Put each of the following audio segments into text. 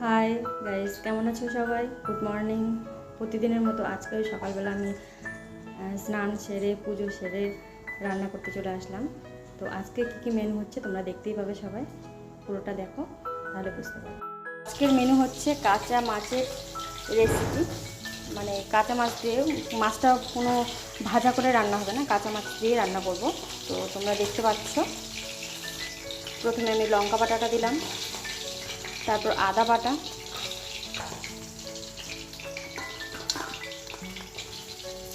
Hi guys কেমন আছো সবাই? গুড মর্নিং প্রতিদিনের মতো আজকে সকালবেলা আমি স্নান সেরে, পুজো সেরে রান্না করতে চলে আসলাম। তো আজকে কী কী মেনু হচ্ছে তোমরা দেখতেই পাবে সবাই। পুরোটা দেখো, তাহলে বুঝতে পারবে। আজকের মেনু হচ্ছে কাঁচা মাছের রেসিপি মানে কাঁচা মাছ দিয়ে মাছটা কোনো ভাজা করে রান্না হবে না, কাঁচা মাছ দিয়ে রান্না করব। তো তোমরা দেখতে পাচ্ছ। প্রথমে আমি লঙ্কা বাটাটা দিলাম। তারপর আদা বাটা।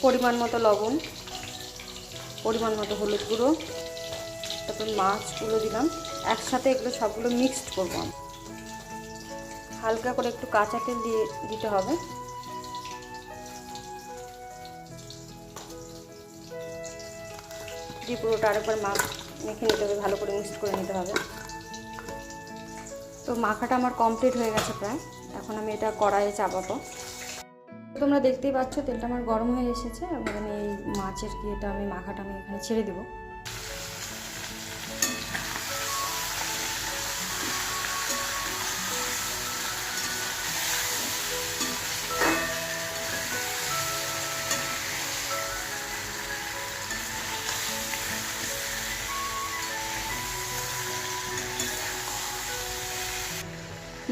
পরিমাণ মতো লবণ, পরিমাণ মতো হলুদ গুঁড়ো, তারপর মাছগুলো দিলাম। একসাথে এগুলো সবগুলো মিক্সড করব। হালকা করে একটু কাঁচা তেল দিয়ে দিতে হবে। দিয়ে পুরোটা আরেকবার মাছ মেখে নিতে হবে, ভালো করে মিক্সড করে নিতে হবে। তো মাখাটা আমার কমপ্লিট হয়ে গেছে প্রায়। এখন আমি এটা কড়াইয়ে চাপাবো। তোমরা দেখতেই পাচ্ছ, তেলটা আমার গরম হয়ে এসেছে। এবার আমি এই মাছের কি এটা আমি মাখাটা আমি এখানে ছেড়ে দেবো।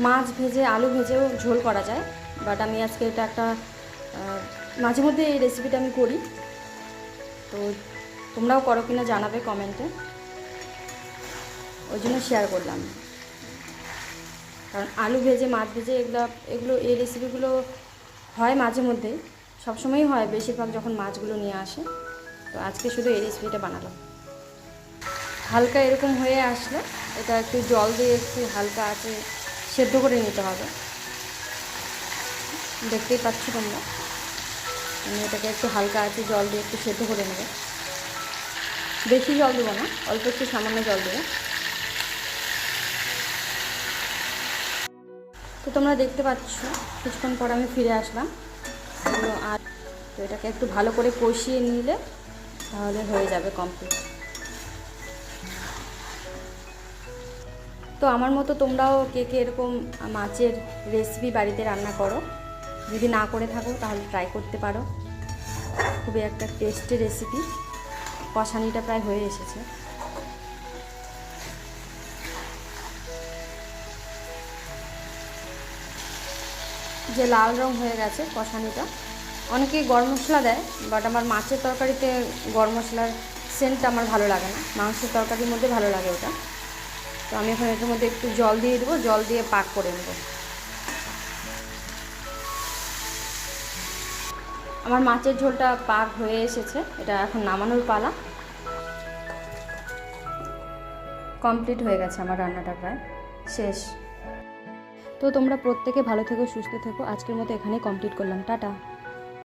মাছ ভেজে, আলু ভেজেও ঝোল করা যায়। বাট আমি আজকে এটা একটা মাঝে মধ্যে এই রেসিপিটা আমি করি। তো তোমরাও করো কিনা জানাবে কমেন্টে ওই জন্য শেয়ার করলাম। কারণ আলু ভেজে, মাছ ভেজে এগুলো এগুলো, এই রেসিপিগুলো হয় মাঝে মধ্যে। সবসময়ই হয় বেশিরভাগ যখন মাছগুলো নিয়ে আসে। তো আজকে শুধু এই রেসিপিটা বানালাম। হালকা এরকম হয়ে আসলে এটা একটু জল দিয়ে একটু হালকা আছে। সেদ্ধ করে নিতে হবে। দেখতেই পাচ্ছ তোমরা। আমি এটাকে একটু হালকা আছে জল দিয়ে একটু সেদ্ধ করে নেবে। বেশি জল দেবো না, অল্প একটু সামান্য জল দেবো। তো তোমরা দেখতে পাচ্ছ, কিছুক্ষণ পর আমি ফিরে আসলাম। আর তো এটাকে একটু ভালো করে কষিয়ে নিলে তাহলে হয়ে যাবে কমপ্লিট তো আমার মতো তোমরাও কে কে এরকম মাছের রেসিপি বাড়িতে রান্না করো। যদি না করে থাকো, তাহলে ট্রাই করতে পারো। খুবই একটা টেস্টি রেসিপি কষানিটা প্রায় হয়ে এসেছে। যে লাল রং হয়ে গেছে কষানিটা। অনেকেই গরম মশলা দেয় বাট আমার মাছের তরকারিতে গরম মশলার সেন্টটা আমার ভালো লাগে না। মাংসের তরকারির মধ্যে ভালো লাগে ওটা। তো আমি এখন এটার মধ্যে একটু জল দিয়ে দেবো, জল দিয়ে পাক করে নেব। আমার মাছের ঝোলটা পাক হয়ে এসেছে, এটা এখন নামানোর পালা। কমপ্লিট হয়ে গেছে আমার রান্নাটা প্রায়, শেষ। তো তোমরা প্রত্যেকে ভালো থেকো, সুস্থ থেকো, আজকের মতো এখানেই কমপ্লিট করলাম, টাটা।